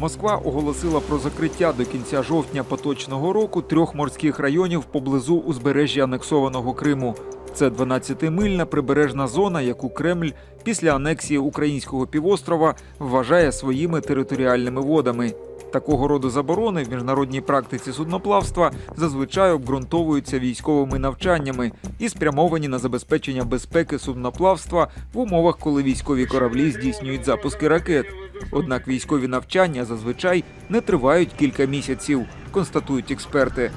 Москва оголосила про закриття до кінця жовтня поточного року трьох морських районів поблизу узбережжя анексованого Криму. Це 12-мильна прибережна зона, яку Кремль після анексії українського півострова вважає своїми територіальними водами. Такого роду заборони в міжнародній практиці судноплавства зазвичай обґрунтовуються військовими навчаннями і спрямовані на забезпечення безпеки судноплавства в умовах, коли військові кораблі здійснюють запуски ракет. Однак військові навчання зазвичай не тривають кілька місяців, констатують експерти.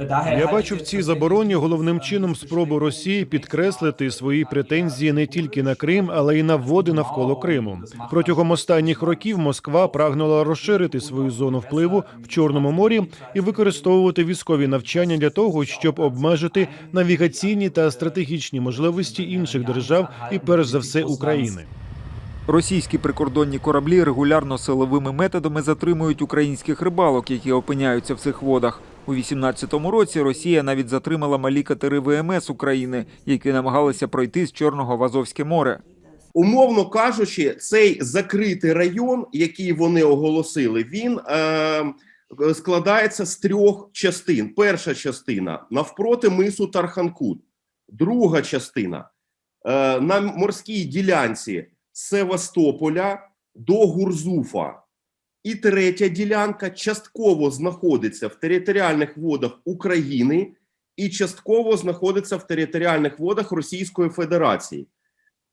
Я бачу в цій забороні головним чином спробу Росії підкреслити свої претензії не тільки на Крим, але й на води навколо Криму. Протягом останніх років Москва прагнула розширити свою зону впливу в Чорному морі і використовувати військові навчання для того, щоб обмежити навігаційні та стратегічні можливості інших держав і перш за все України. Російські прикордонні кораблі регулярно силовими методами затримують українських рибалок, які опиняються в цих водах. У 18-му році Росія навіть затримала малі катери ВМС України, які намагалися пройти з Чорного в Азовське море. Умовно кажучи, цей закритий район, який вони оголосили, він е, складається з трьох частин. Перша частина навпроти мису Тарханкут, друга частина е, на морській ділянці Севастополя до Гурзуфа. І третя ділянка частково знаходиться в територіальних водах України і частково знаходиться в територіальних водах Російської Федерації.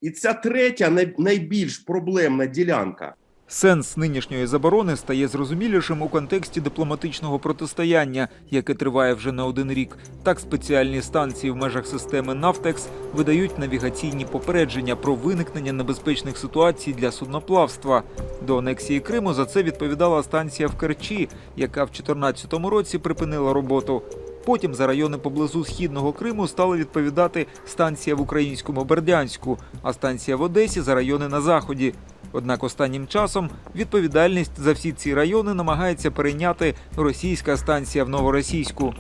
І ця третя найбільш проблемна ділянка. Сенс нинішньої заборони стає зрозумілішим у контексті дипломатичного протистояння, яке триває вже не один рік. Так спеціальні станції в межах системи Нафтекс видають навігаційні попередження про виникнення небезпечних ситуацій для судноплавства. До анексії Криму за це відповідала станція в Керчі, яка в 2014 році припинила роботу. Потім за райони поблизу східного Криму стала відповідати станція в українському Бердянську, а станція в Одесі за райони на заході. Однак останнім часом відповідальність за всі ці райони намагається перейняти російська станція в Новоросійську.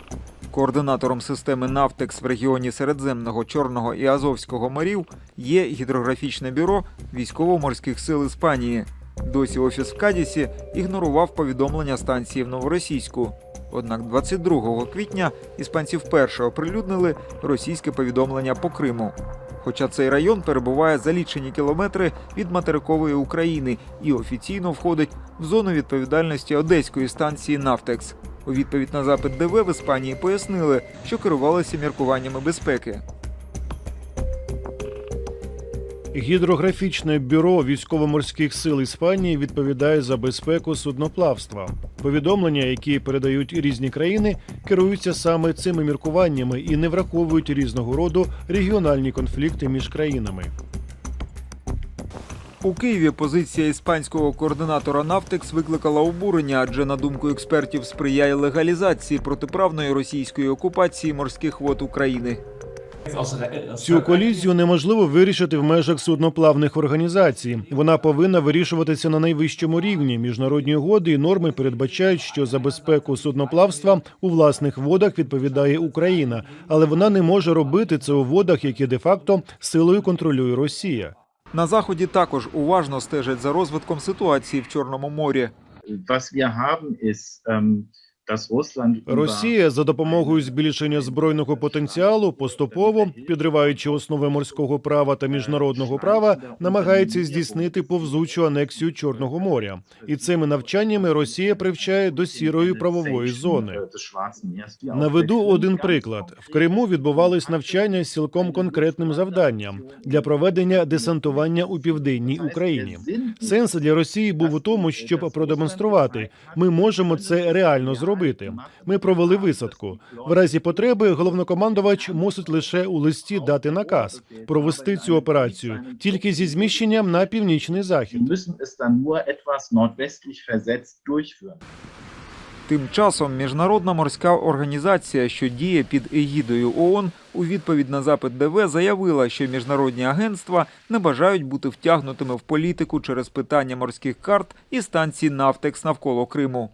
Координатором системи Нафтекс в регіоні Середземного, Чорного і Азовського морів є гідрографічне бюро військово-морських сил Іспанії. Досі офіс в Кадісі ігнорував повідомлення станції в Новоросійську. Однак 22 квітня іспанці вперше оприлюднили російське повідомлення по Криму. Хоча цей район перебуває за лічені кілометри від материкової України і офіційно входить в зону відповідальності одеської станції Нафтекс. У відповідь на запит ДВ в Іспанії пояснили, що керувалися міркуваннями безпеки. Гідрографічне бюро військово-морських сил Іспанії відповідає за безпеку судноплавства. Повідомлення, які передають різні країни, керуються саме цими міркуваннями і не враховують різного роду регіональні конфлікти між країнами. У Києві позиція іспанського координатора Нафтекс викликала обурення, адже на думку експертів сприяє легалізації протиправної російської окупації морських вод України. Цю колізію неможливо вирішити в межах судноплавних організацій. Вона повинна вирішуватися на найвищому рівні. Міжнародні угоди і норми передбачають, що за безпеку судноплавства у власних водах відповідає Україна, але вона не може робити це у водах, які де-факто силою контролює Росія. На заході також уважно стежать за розвитком ситуації в Чорному морі. Росія за допомогою збільшення збройного потенціалу поступово підриваючи основи морського права та міжнародного права, намагається здійснити повзучу анексію Чорного моря. І цими навчаннями Росія привчає до сірої правової зони. Наведу один приклад: в Криму відбувались навчання з цілком конкретним завданням для проведення десантування у південній Україні. Сенс для Росії був у тому, щоб продемонструвати, ми можемо це реально зробити. Ми провели висадку. В разі потреби головнокомандувач мусить лише у листі дати наказ провести цю операцію тільки зі зміщенням на північний захід. Тим часом міжнародна морська організація, що діє під егідою ООН, у відповідь на запит ДВ заявила, що міжнародні агентства не бажають бути втягнутими в політику через питання морських карт і станцій Нафтекс навколо Криму.